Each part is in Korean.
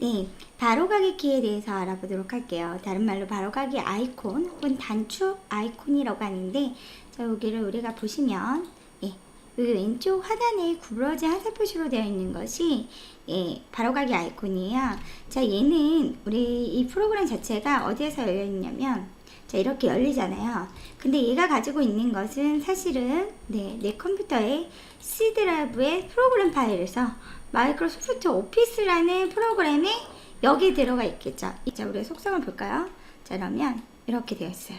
네, 바로가기 키에 대해서 알아보도록 할게요. 다른 말로 바로가기 아이콘 혹은 단축 아이콘이라고 하는데 자, 여기를 우리가 보시면 예, 여기 왼쪽 하단에 구부러진 화살 표시로 되어 있는 것이 예, 바로가기 아이콘이에요. 자, 얘는 우리 이 프로그램 자체가 어디에서 열려 있냐면 자, 이렇게 열리잖아요. 근데 얘가 가지고 있는 것은 사실은 네, 내 컴퓨터에 C 드라이브의 프로그램 파일에서 마이크로소프트 오피스라는 프로그램에 여기 들어가 있겠죠. 자, 우리 속성을 볼까요? 자, 그러면 이렇게 되어 있어요.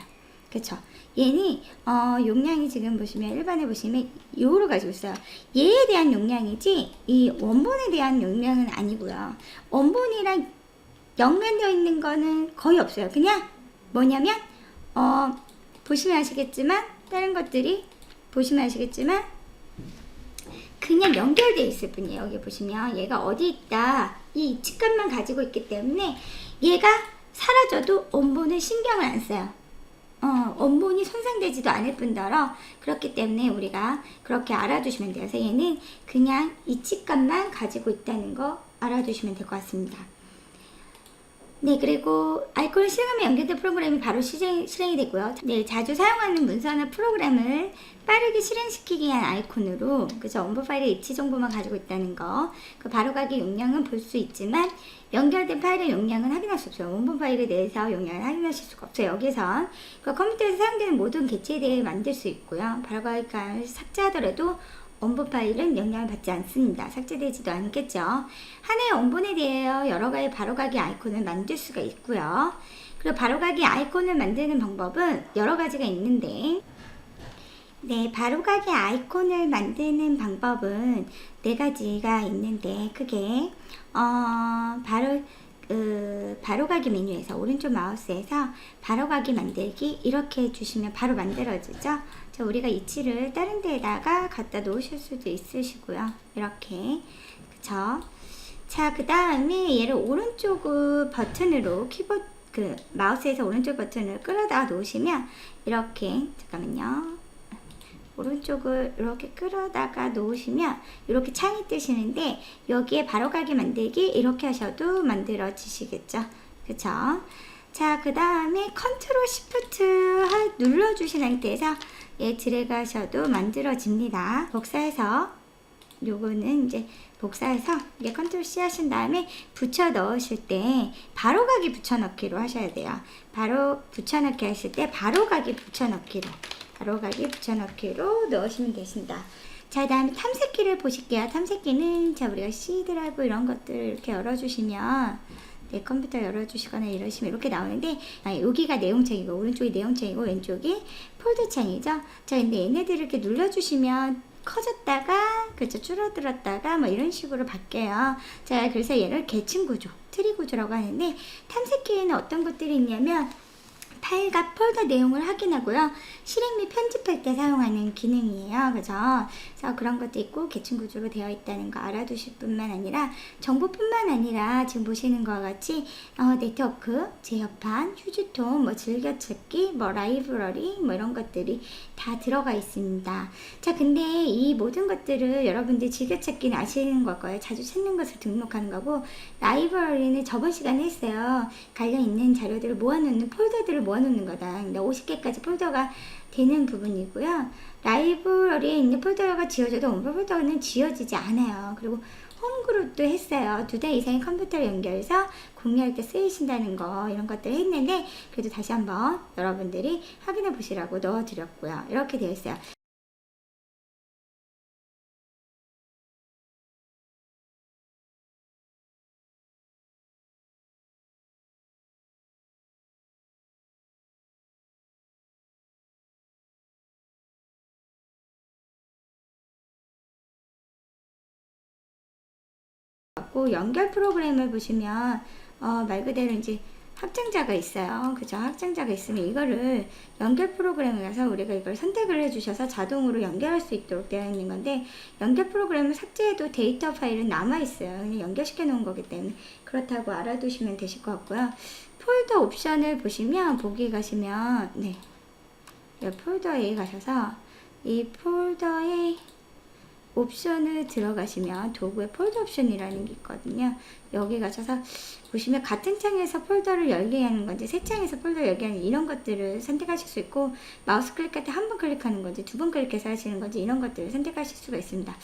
그쵸? 얘는 어, 용량이 지금 보시면 일반에 보시면 요로 가지고 있어요. 얘에 대한 용량이지 이 원본에 대한 용량은 아니고요. 원본이랑 연관되어 있는 거는 거의 없어요. 그냥 뭐냐면 어, 보시면 아시겠지만 다른 것들이 보시면 아시겠지만 그냥 연결되어 있을 뿐이에요. 여기 보시면 얘가 어디 있다. 이 직감만 가지고 있기 때문에 얘가 사라져도 원본은 신경을 안 써요. 어, 원본이 손상되지도 않을 뿐더러 그렇기 때문에 우리가 그렇게 알아두시면 돼요. 그래서 얘는 그냥 이 직감만 가지고 있다는 거 알아두시면 될 것 같습니다. 네, 그리고 아이콘을 실행하면 연결된 프로그램이 바로 실행, 실행이 되고요. 네, 자주 사용하는 문서나 프로그램을 빠르게 실행시키기 위한 아이콘으로, 그죠? 원본 파일의 위치 정보만 가지고 있다는 거. 그 바로가기 용량은 볼 수 있지만, 연결된 파일의 용량은 확인할 수 없어요. 원본 파일에 대해서 용량을 확인하실 수가 없어요. 여기선. 그 컴퓨터에서 사용되는 모든 개체에 대해 만들 수 있고요. 바로가기를 삭제하더라도 원본 파일은 영향을 받지 않습니다. 삭제되지도 않겠죠. 하나의 원본에 대하여 여러 가지 바로가기 아이콘을 만들 수가 있고요. 그리고 바로가기 아이콘을 만드는 방법은 여러 가지가 있는데, 네, 바로가기 아이콘을 만드는 방법은 네 가지가 있는데, 그게, 어, 바로, 그, 바로가기 메뉴에서 오른쪽 마우스에서 바로가기 만들기 이렇게 해주시면 바로 만들어지죠. 자, 우리가 이치를 다른 데에다가 갖다 놓으실 수도 있으시고요. 이렇게. 그쵸? 자, 그 다음에 얘를 오른쪽 버튼으로 키보드, 그, 마우스에서 오른쪽 버튼을 끌어다 놓으시면 이렇게, 잠깐만요. 오른쪽을 이렇게 끌어다가 놓으시면 이렇게 창이 뜨시는데 여기에 바로가기 만들기 이렇게 하셔도 만들어지시겠죠. 그쵸? 자, 그 다음에 컨트롤 시프트 눌러주신 상태에서 얘 드래그 하셔도 만들어집니다. 복사해서 요거는 이제 복사해서 이게 컨트롤 C 하신 다음에 붙여 넣으실 때 바로 가기 붙여 넣기로 하셔야 돼요. 바로 붙여 넣기 하실 때 바로 가기 붙여 넣기로 바로 가기 붙여 넣기로 넣으시면 되십니다. 자, 다음에 탐색기를 보실게요. 탐색기는 자, 우리가 C 드라이브 이런 것들을 이렇게 열어주시면 내 컴퓨터 열어주시거나 이러시면 이렇게 나오는데 아, 여기가 내용창이고 오른쪽이 내용창이고 왼쪽이 폴더 창이죠. 자, 근데 얘네들을 이렇게 눌러주시면 커졌다가 그렇죠 줄어들었다가 뭐 이런 식으로 바뀌어요. 자, 그래서 얘를 계층 구조, 트리 구조라고 하는데 탐색기에는 어떤 것들이 있냐면 파일과 폴더 내용을 확인하고요. 실행 및 편집할 때 사용하는 기능이에요. 그죠? 그래서 그런 것도 있고 계층 구조로 되어 있다는 거 알아두실 뿐만 아니라 정보뿐만 아니라 지금 보시는 것과 같이 어, 네트워크, 제어판, 휴지통, 뭐 즐겨찾기, 뭐 라이브러리 뭐 이런 것들이 다 들어가 있습니다. 자, 근데 이 모든 것들을 여러분들 즐겨찾기는 아시는 걸 거예요. 자주 찾는 것을 등록하는 거고 라이브러리는 저번 시간에 했어요. 관련 있는 자료들을 모아놓는 폴더들을 모아 놓는 거다. 근데 50개까지 폴더가 되는 부분이고요. 라이브러리에 있는 폴더가 지워져도 원본 폴더는 지워지지 않아요. 그리고 홈그룹도 했어요. 두 대 이상의 컴퓨터를 연결해서 공유할 때 쓰이신다는 거 이런 것들 했는데 그래도 다시 한번 여러분들이 확인해 보시라고 넣어드렸고요. 이렇게 되어 있어요. 고 연결 프로그램을 보시면 어, 말 그대로 이제 확장자가 있어요. 그죠? 확장자가 있으면 이거를 연결 프로그램에 가서 우리가 이걸 선택을 해주셔서 자동으로 연결할 수 있도록 되어 있는 건데 연결 프로그램을 삭제해도 데이터 파일은 남아 있어요. 그냥 연결시켜 놓은 거기 때문에 그렇다고 알아두시면 되실 것 같고요. 폴더 옵션을 보시면 보기 가시면 네, 이 폴더에 가셔서 이 폴더에 옵션을 들어가시면 도구의 폴더 옵션이라는 게 있거든요. 여기 가셔서 보시면 같은 창에서 폴더를 열게 하는 건지 새 창에서 폴더 열게 하는 이런 것들을 선택하실 수 있고 마우스 클릭할 때 한 번 클릭하는 건지 두 번 클릭해서 하시는 건지 이런 것들을 선택하실 수가 있습니다.